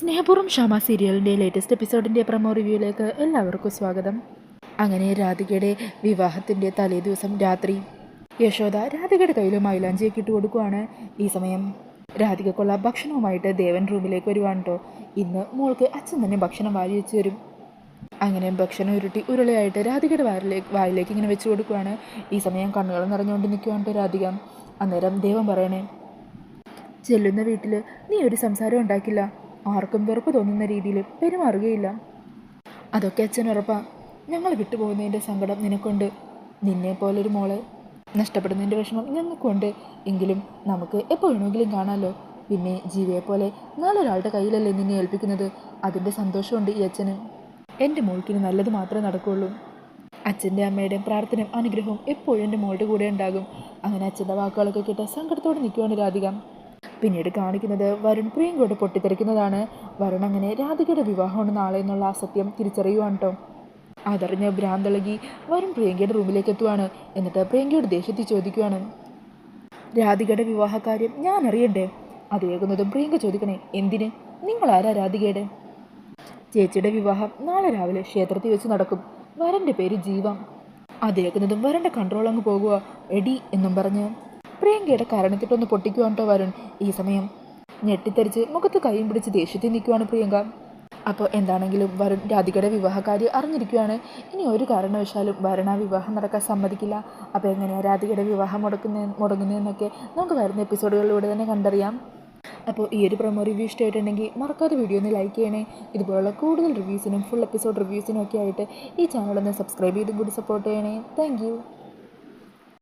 സ്നേഹപൂർവം ഷാമ സീരിയലിന്റെ latest എപ്പിസോഡിന്റെ promo റിവ്യൂയിലേക്ക് എല്ലാവർക്കും സ്വാഗതം. അങ്ങനെ രാധികയുടെ വിവാഹത്തിന്റെ തലേ ദിവസം രാത്രി യശോദ രാധികയുടെ കയ്യിൽ മൈലാഞ്ചിയൊക്കെ ഇട്ട് കൊടുക്കുവാണ് ഈ സമയം. രാധികക്കുള്ള ഭക്ഷണവുമായിട്ട് ദേവൻ റൂമിലേക്ക് വരുവാണ് കേട്ടോ ഇന്ന് മോൾക്ക് അച്ഛൻ തന്നെ ഭക്ഷണം വാരി വെച്ച് തരും. അങ്ങനെ ഭക്ഷണം ഉരുട്ടി ഉരുളയായിട്ട് രാധികയുടെ വാരിലേക്ക് വായിലേക്ക് ഇങ്ങനെ വെച്ച് കൊടുക്കുവാണ്. ഈ സമയം കണ്ണുകൾ നിറഞ്ഞുകൊണ്ട് നിൽക്കുവാണ് രാധിക. അന്നേരം ദേവൻ പറയണേ ചെല്ലുന്ന വീട്ടിൽ നീ ഒരു സംസാരം ഉണ്ടാക്കില്ല. ആർക്കും വെറുപ്പ് തോന്നുന്ന രീതിയിൽ പെരുമാറുകയില്ല. അതൊക്കെ അച്ഛൻ ഉറപ്പാ. ഞങ്ങൾ വിട്ടുപോകുന്നതിന്റെ സങ്കടം നിനക്കുണ്ട്. നിന്നെ പോലൊരു മോളെ. നഷ്ടപ്പെടുന്നതിന്റെ വിഷമം ഞങ്ങൾക്കുണ്ട്. എങ്കിലും നമുക്ക് എപ്പോൾ വേണമെങ്കിലും കാണാമല്ലോ പിന്നെ ജീവിയെ പോലെ നാലൊരാളുടെ കയ്യിലല്ലേ നിന്നെ ഏൽപ്പിക്കുന്നത്? അതിന്റെ സന്തോഷമുണ്ട് ഈ അച്ഛന്. എന്റെ മോൾക്കിന് നല്ലത് മാത്രമേ നടക്കുകയുള്ളൂ അച്ഛന്റെ അമ്മയുടെയും പ്രാർത്ഥനയും അനുഗ്രഹവും എപ്പോഴും എന്റെ മോളുടെ കൂടെ ഉണ്ടാകും. അങ്ങനെ അച്ഛന്റെ വാക്കുകളൊക്കെ കേട്ട് സങ്കടത്തോടെ നിൽക്കുകയാണ് രാധിക. പിന്നീട് കാണിക്കുന്നത് വരുൺ പ്രിയങ്കയോട് പൊട്ടിത്തെറിക്കുന്നതാണ്. വരുൺ അങ്ങനെ രാധികയുടെ വിവാഹമാണ് നാളെ എന്നുള്ള ആ സത്യം തിരിച്ചറിയുവാണ് കേട്ടോ. അതറിഞ്ഞ് ഭ്രാന്തളകി വരുൺ പ്രിയങ്കയുടെ റൂമിലേക്ക് എത്തുവാണ്. എന്നിട്ട് പ്രിയങ്കയോട് ദേഷ്യത്തിൽ ചോദിക്കുവാണ്. രാധികയുടെ വിവാഹകാര്യം ഞാൻ അറിയണ്ടേ? അതേകുന്നതും പ്രിയങ്ക ചോദിക്കണേ എന്തിന്? നിങ്ങൾ ആരാ രാധികയുടെ? ചേച്ചിയുടെ വിവാഹം നാളെ രാവിലെ ക്ഷേത്രത്തിൽ വെച്ച് നടക്കും. വരന്റെ പേര് ജീവ. അതേക്കുന്നതും വരന്റെ കൺട്രോൾ അങ്ങ് പോകുക എടി എന്നും പറഞ്ഞ് പ്രിയങ്കയുടെ കരണത്തിട്ടൊന്ന് പൊട്ടിക്കുവാൻ കേട്ടോ വരുൺ? ഈ സമയം ഞെട്ടിത്തെറിച്ച് മുഖത്ത് കൈയും പിടിച്ച് ദേഷ്യത്തിൽ നിൽക്കുവാണ് പ്രിയങ്ക. അപ്പോൾ എന്താണെങ്കിലും വരുൺ രാധികയുടെ വിവാഹകാര്യം അറിഞ്ഞിരിക്കുകയാണ് ഇനി ഒരു കാരണവശാലും വരണ വിവാഹം നടക്കാൻ സമ്മതിക്കില്ല. അപ്പോൾ എങ്ങനെയാണ് രാധികയുടെ വിവാഹം മുടക്കുന്ന മുടങ്ങുന്നതെന്നൊക്കെ നമുക്ക് വരുന്ന എപ്പിസോഡുകളിലൂടെ തന്നെ കണ്ടറിയാം. അപ്പോൾ ഈ ഒരു പ്രൊമോ റിവ്യൂ ഇഷ്ടമായിട്ടുണ്ടെങ്കിൽ മറക്കാതെ വീഡിയോ ഒന്ന് ലൈക്ക് ചെയ്യണേ. ഇതുപോലുള്ള കൂടുതൽ റിവ്യൂസിനും ഫുൾ എപ്പിസോഡ് റിവ്യൂസിനും ഒക്കെ ആയിട്ട് ഈ ചാനൽ ഒന്ന് സബ്സ്ക്രൈബ് ചെയ്തും കൂടി സപ്പോർട്ട് ചെയ്യണേ. താങ്ക്